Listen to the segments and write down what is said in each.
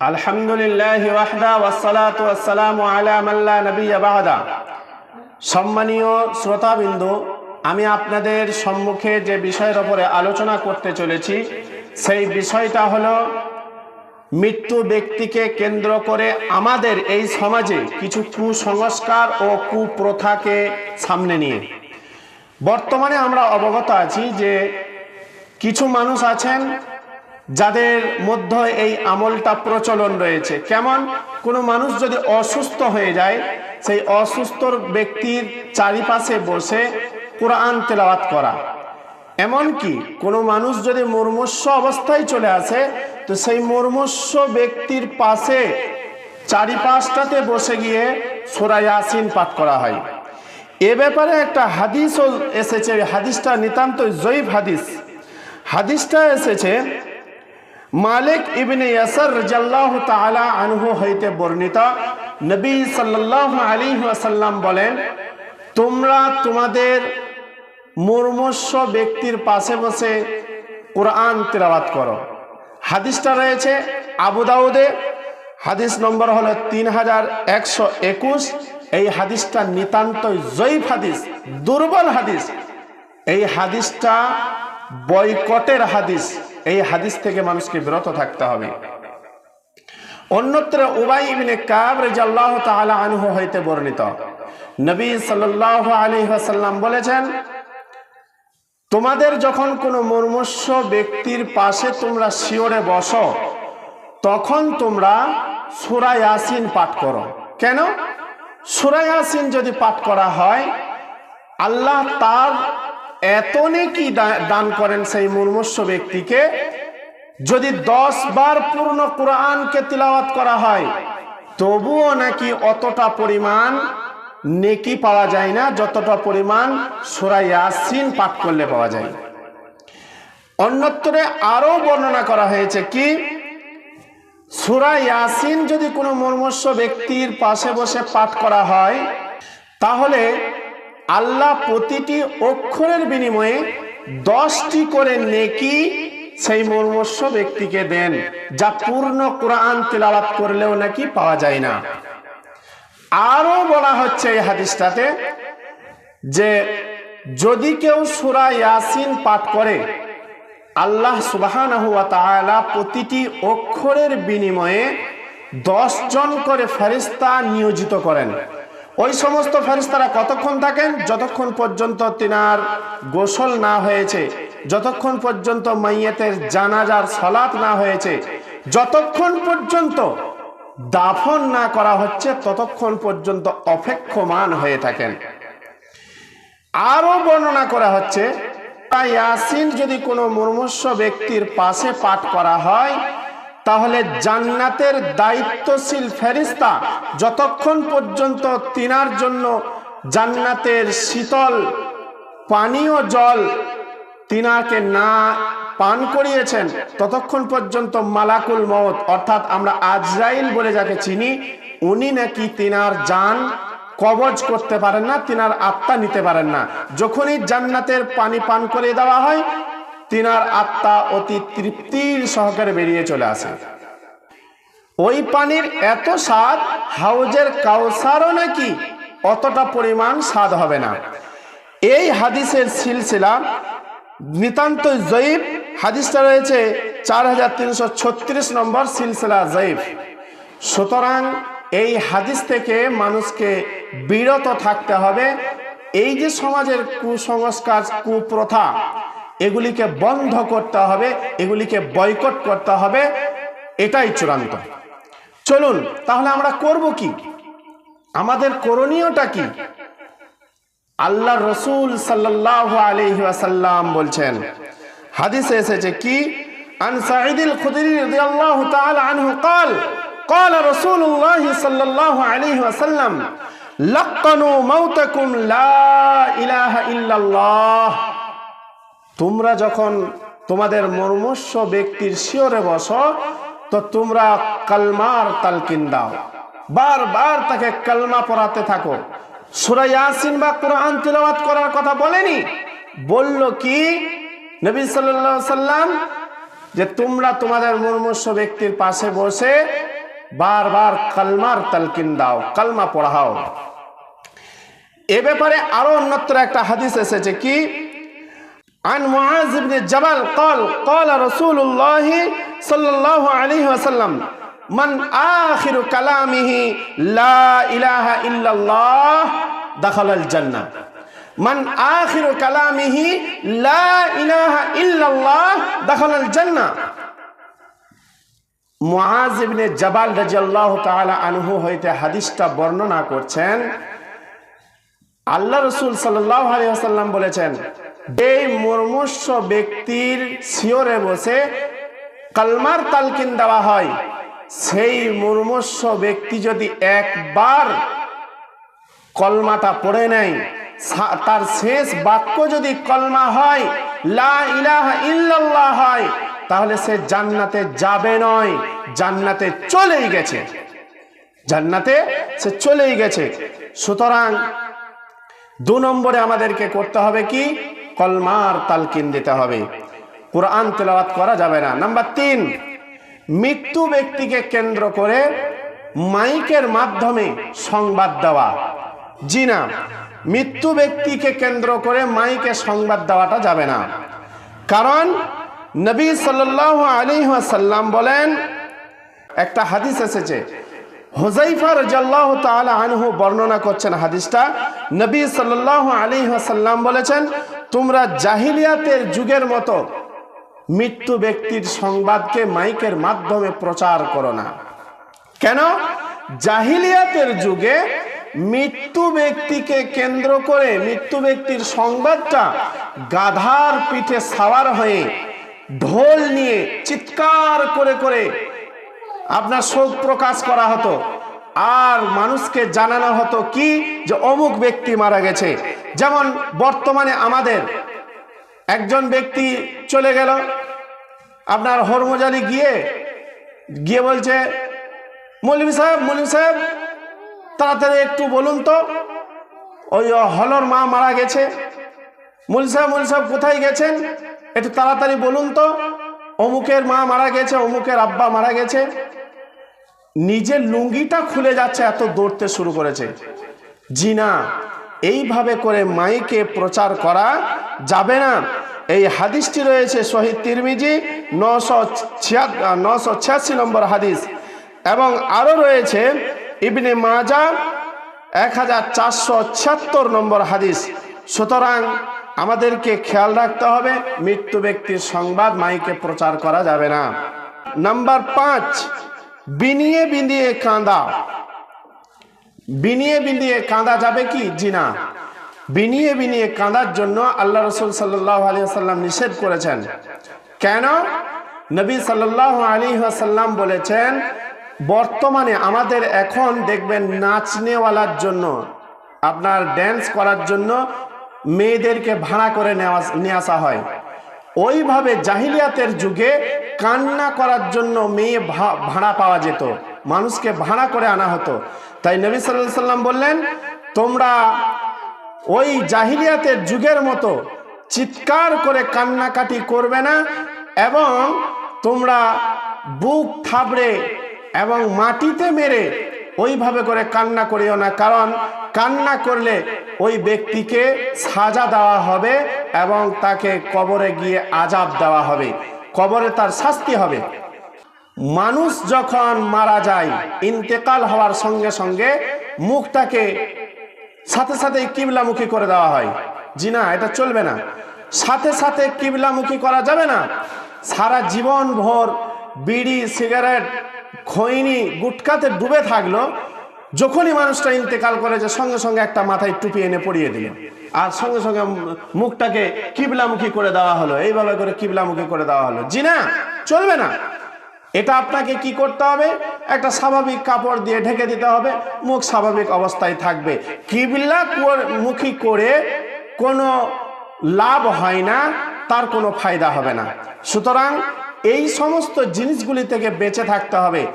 আলহামদুলিল্লাহ ওয়াহদা ওয়াসসালাতু ওয়াসসালামু আলা মান লা নাবিয়্যা বা'দা। সম্মানীয় শ্রোতাবিন্দু, আমি আপনাদের সম্মুখে যে বিষয়ের ওপরে আলোচনা করতে চলেছি, সেই বিষয়টা হলো, মৃত্যু ব্যক্তিকে কেন্দ্র করে আমাদের এই সমাজে কিছু কুসংস্কার ও কুপ্রথাকে সামনে নিয়ে। বর্তমানে আমরা অবগত আছি যে কিছু মানুষ আছেন যাদের মধ্যে এই আমলটা প্রচলন রয়েছে। কেমন? কোনো মানুষ যদি অসুস্থ হয়ে যায়, সেই অসুস্থ ব্যক্তির চারিপাশে বসে কোরআন তেলাওয়াত করা। এমনকি কোনো মানুষ যদি মুর্মস্য অবস্থায় চলে আসে, তো সেই মুর্মস্য ব্যক্তির পাশে চারিপাশটাতে বসে গিয়ে সোরা ইয়াসিন পাঠ করা হয়। এ ব্যাপারে একটা হাদিসও এসেছে হাদিসটা নিতান্ত জয়ীফ হাদিস। হাদিসটা এসেছে মালিক ইবনে তাআলা আনহু হইতে বর্ণিত নবী সাল্লাল্লাহু আলাইহি ওয়াসাল্লাম বলেন, তোমরা তোমাদের মুর্মস্য ব্যক্তির পাশে বসে কোরআন তেলাওয়াত করো। হাদিসটা রয়েছে আবু দাউদে। হাদিস নম্বর হলো তিন হাজার একশো একুশ। এই হাদিসটা নিতান্ত জয়ীফ হাদিস, দুর্বল হাদিস। এই হাদিসটা বয়কটের হাদিস। এই হাদিস থেকে মানুষকে বিরত থাকতে হবে। অন্যত্র উবাই ইবনে কাব রাদিয়াল্লাহু তাআলা আনহু হইতে বর্ণিত। নবী সাল্লাল্লাহু আলাইহি ওয়াসাল্লাম বলেছেন, তোমাদের যখন কোনো মুর্মস্য ব্যক্তির পাশে তোমরা শিওরে বসো, তখন তোমরা সূরা ইয়াসিন পাঠ করো। কেন? সূরা ইয়াসিন যদি পাঠ করা হয়, আল্লাহ তার এত নেকি দান করেন সেই মুর্মস্য ব্যক্তিকে? যদি দশ বার পূর্ণ কোরআনকে তিলাওয়াত করা হয়, তবুও নাকি অতটা পরিমাণ নেকি পাওয়া যায় না, যতটা পরিমাণ সোরা ইয়াসিন পাঠ করলে পাওয়া যায়। অন্যত্রে আরও বর্ণনা করা হয়েছে কি, সুরা ইয়াসিন যদি কোনো মর্মস্য ব্যক্তির পাশে বসে পাঠ করা হয়, তাহলে আল্লাহ প্রতিটি অক্ষরের বিনিময়ে দশটি করে নেকি সেই মর্মস্য ব্যক্তিকে দেন, যা পূর্ণ কোরআন তেলাওয়াত করলেও নাকি পাওয়া যায় না। আরও বলা হচ্ছে এই হাদিসটাতে যে যদি কেউ সুরা ইয়াসিন পাঠ করে, আল্লাহ ওয়া প্রতিটি অক্ষরের বিনিময়ে দশ জন করে ফেরিস্তা নিয়োজিত করেন। ওই সমস্ত ফেরিস্তারা কতক্ষণ থাকেন? যতক্ষণ পর্যন্ত তিনার গোসল না হয়েছে, যতক্ষণ পর্যন্ত মাইয়েতের জানাজার সলাৎ না হয়েছে, যতক্ষণ পর্যন্ত দাফন না করা হচ্ছে, ততক্ষণ পর্যন্ত অপেক্ষমান হয়ে থাকেন। আরও বর্ণনা করা হচ্ছে তাই যদি কোনো মুর্মস্য ব্যক্তির পাশে পাঠ করা হয় তাহলে জান্নাতের দায়িত্বশীল ফেরিস্তা যতক্ষণ পর্যন্ত তিনার জন্য জান্নাতের শীতল পানীয় জল তিনাকে না পান করিয়েছেন, ততক্ষণ পর্যন্ত মালাকুল মত অর্থাৎ আমরা আজরাইল বলে যাকে চিনি, উনি নাকি তিনার যান কবজ করতে পারেন না, তিনার আত্মা নিতে পারেন না। যখনই জান্নাতের পানি পান করে দেওয়া হয় তিনার আত্মা অতি তৃপ্তির সহকারে বেরিয়ে চলে আসে। ওই পানির এত স্বাদ, হাউজের কাউসারও নাকি অতটা পরিমাণ স্বাদ হবে না। এই হাদিসের সিলসিলা নিতান্ত জয়ীফ। হাদিসটা রয়েছে চার হাজার তিনশো ছত্রিশ নম্বর সিলসিলা জয়ীফ। সুতরাং এই হাদিস থেকে মানুষকে বিরত থাকতে হবে। এই যে সমাজের কুসংস্কার, কুপ্রথা এগুলিকে বন্ধ করতে হবে এগুলিকে বয়কট করতে হবে এটাই চূড়ান্ত চলুন তাহলে আমরা করব কি আমাদের করণীয়টা কি আল্লাহ রসুল সাল্লাল্লাহু আলাইহি ওয়াসাল্লাম বলছেন হাদিসে এসেছে কি আন সাঈদুল খুদরি রাদিয়াল্লাহু তাআলা আনহু قال قال رسول الله صلى الله عليه وسلم لقنوا موتكم لا اله الا الله তোমরা যখন তোমাদের মর্মস্য ব্যক্তির শিওরে বসো, তো তোমরা কালমার তালকিন দাও। বারবার তাকে কালমা পড়াতে থাকো। সূরা ইয়াসিন বা কোরআন তিলাওয়াত করার কথা বলেনি? বলল কি? নবী সাল্লাম যে তোমরা তোমাদের মর্মস্য ব্যক্তির পাশে বসে বারবার কালমার তালকিন দাও, কালমা পড়াও। এ ব্যাপারে আরও অন্যত্র একটা হাদিস এসেছে কি? عن معاذ بن جبل قال قال رسول الله صلى الله عليه وسلم من آخر كلامه لا إله إلا الله دخل الجنة من آخر كلامه لا إله إلا الله دخل الجنة মুআজ ইবনে জাবাল রাদিয়াল্লাহু তাআলা আনহু হইতে হাদিসটা বর্ণনা করছেন আল্লাহ রসুল সাল্লাহ আলিয়াল্লাম বলেছেন এই মুর্মুষ্য ব্যক্তির শিওরে বসে কালমার তালকিন দেওয়া হয়, সেই মুর্মুষ্য ব্যক্তি যদি একবার কলমাটা পড়ে নেয় তার শেষ বাক্য যদি কলমা হয়, লা হয়, তাহলে সে জান্নাতে যাবে নয়, জান্নাতে চলেই গেছে। জান্নাতে সে চলেই গেছে। সুতরাং দু নম্বরে আমাদেরকে করতে হবে কি? কলমার তালকিন দিতে হবে। কোরআন তেলাওয়াত করা যাবে না। নাম্বার তিন, মৃত্যু ব্যক্তিকে কেন্দ্র করে মাইকের মাধ্যমে সংবাদ দেওয়া। জি না, মৃত্যু ব্যক্তিকে কেন্দ্র করে মাইকে সংবাদ দেওয়াটা যাবে না। কারণ নবী সাল্লাহ আলী সাল্লাম বলেন, একটা হাদিস এসেছে। হুজাইফা রাদিয়াল্লাহু তাআলা আনহু বর্ণনা করছেন হাদিসটা। নবী সাল্লাল্লাহু আলাইহি ওয়াসাল্লাম বলেছেন তোমরা জাহিলিয়াতের যুগের মতো মৃত্যু ব্যক্তির সংবাদকে মাইকের মাধ্যমে প্রচার করো না। কেন? জাহিলিয়াতের যুগে মৃত্যু ব্যক্তিকে কেন্দ্র করে মৃত্যু ব্যক্তির সংবাদটা গাধার পিঠে সাওয়ার হয়ে ঢোল নিয়ে চিৎকার করে করে আপনার শোক প্রকাশ করা হতো। আর মানুষকে জানানো হতো কি? যে অমুক ব্যক্তি মারা গেছে। যেমন বর্তমানে আমাদের একজন ব্যক্তি চলে গেল, আপনার হরমজালি গিয়ে গিয়ে বলছে, মৌলভী সাহেব মৌলভী সাহেব, তাড়াতাড়ি একটু বলুন তো, ওই হলর মা মারা গেছে। মৌলী সাহেব মৌলী সাহেব কোথায় গেছেন? একটু তাড়াতাড়ি বলুন তো, অমুকের মা মারা গেছে, অমুকের আব্বা মারা গেছে। নিজের লুঙ্গিটা খুলে যাচ্ছে, এত দৌড়তে শুরু করেছে। জি না এইভাবে করে মাইকে প্রচার করা যাবে না। এই হাদিসটি রয়েছে শহীদ তিরমিজি, নশো নশো ছিয়াশি নম্বর হাদিস। এবং আরও রয়েছে ইবনে মাজা, এক হাজার চারশো ছিয়াত্তর নম্বর হাদিস। সুতরাং আমাদেরকে খেয়াল রাখতে হবে, মৃত্যু ব্যক্তির সংবাদ মাইকে প্রচার করা যাবে না। নাম্বার পাঁচ, বিনিয়ে বিনিয়ে কাঁদা। বিনিয়ে বিনিয়ে কাঁদা যাবে কি? জি না বিনিয়ে বিনিয়ে কাঁদার জন্য আল্লাহ রসুল সাল্লাহ আলী সাল্লাম নিষেধ করেছেন। কেন? নবী সাল্লাহ আলী সাল্লাম বলেছেন, বর্তমানে আমাদের এখন দেখবেন নাচনেওয়ালার জন্য, আপনার ড্যান্স করার জন্য মেয়েদেরকে ভাড়া করে নেওয়া, নিয়ে আসা হয়। ওইভাবে জাহিলিয়াতের যুগে কান্না করার জন্য মেয়ে ভাড়া পাওয়া যেত। মানুষকে ভাড়া করে আনা হতো। তাই নবী সাল্লাহ সাল্লাম বললেন, তোমরা ওই জাহিলিয়াতের যুগের মতো চিৎকার করে কান্নাকাটি করবে না এবং তোমরা বুক থাবড়ে এবং মাটিতে মেরে ওইভাবে করে কান্না করিও না, কারণ কান্না করলে ওই ব্যক্তিকে সাজা দেওয়া হবে এবং তাকে কবরে গিয়ে আজাব দেওয়া হবে। কবরে তার শাস্তি হবে। মানুষ যখন মারা যায়, ইন্তেকাল হওয়ার সঙ্গে সঙ্গে মুখটাকে সাথে সাথে কিবলামুখী করে দেওয়া হয়। জি না, এটা চলবে না। সাথে সাথে কিবলামুখী করা যাবে না। সারা জীবন ভোর বিড়ি, সিগারেট, খৈনি, গুটকাতে ডুবে থাকল, যখনই মানুষটা ইন্তেকাল করে যে সঙ্গে সঙ্গে একটা মাথায় টুপি এনে পরিয়ে দিল। আর সঙ্গে সঙ্গে মুখটাকে কিবলামুখী করে দেওয়া হলো। এইভাবে করে কিবলামুখী করে দেওয়া হলো। জি না, চলবে না। এটা আপনাকে কি করতে হবে? একটা স্বাভাবিক কাপড় দিয়ে ঢেকে দিতে হবে। মুখ স্বাভাবিক অবস্থায় থাকবে। কিবলা মুখী করে কোনো লাভ হয় না, তার কোনো ফায়দা হবে না। সুতরাং এই সমস্ত জিনিসগুলি থেকে বেঁচে থাকতে হবে।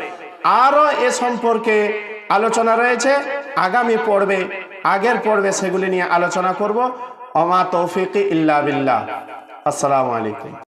আরও এ সম্পর্কে আলোচনা রয়েছে। আগামী পর্বে, আগের পর্বে সেগুলি নিয়ে আলোচনা করব। অমা তৌফিক ইল্লা বিল্লাহ। আসসালামু আলাইকুম।